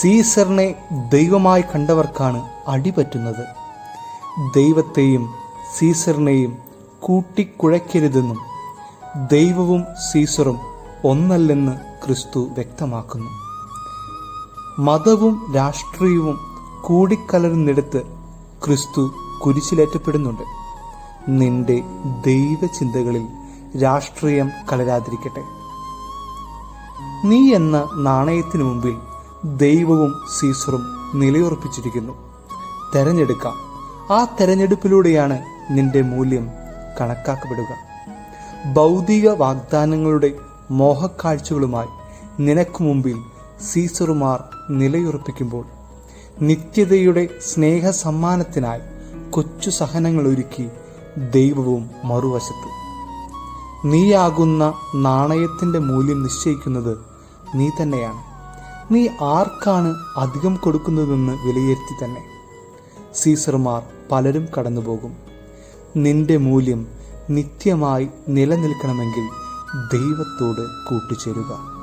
സീസറിനെ ദൈവമായി കണ്ടവർക്കാണ് അടിപറ്റുന്നത്. ദൈവത്തെയും സീസറിനെയും കൂട്ടിക്കുഴയ്ക്കരുതെന്നും ദൈവവും സീസറും ഒന്നല്ലെന്ന് ക്രിസ്തു വ്യക്തമാക്കുന്നു. മതവും രാഷ്ട്രീയവും കൂടിക്കലരുന്നിടത്ത് ക്രിസ്തു കുരിശിലേറ്റപ്പെടുന്നുണ്ട്. നിന്റെ ദൈവചിന്തകളിൽ രാഷ്ട്രീയം കലരാതിരിക്കട്ടെ. നീ എന്ന നാണയത്തിനു മുമ്പിൽ ദൈവവും സീസറും നിലയുറപ്പിച്ചിരിക്കുന്നു. തെരഞ്ഞെടുക്കാം. ആ തെരഞ്ഞെടുപ്പിലൂടെയാണ് നിന്റെ മൂല്യം കണക്കാക്കപ്പെടുക. ഭൗതിക വാഗ്ദാനങ്ങളുടെ മോഹക്കാഴ്ചകളുമായി നിനക്ക് മുമ്പിൽ സീസറുമാർ നിലയുറപ്പിക്കുമ്പോൾ നിത്യതയുടെ സ്നേഹ സമ്മാനത്തിനായി കൊച്ചു സഹനങ്ങൾ ഒരുക്കി ദൈവവും മറുവശത്ത്. നീയാകുന്ന നാണയത്തിന്റെ മൂല്യം നിശ്ചയിക്കുന്നത് നീ തന്നെയാണ്. നീ ആർക്കാണ് അധികം കൊടുക്കുന്നതെന്ന് വിലയിരുത്തി തന്നെ? സീസർമാർ പലരും കടന്നുപോകും. നിന്റെ മൂല്യം നിത്യമായി നിലനിൽക്കണമെങ്കിൽ ദൈവത്തോട് കൂട്ടുചേരുക.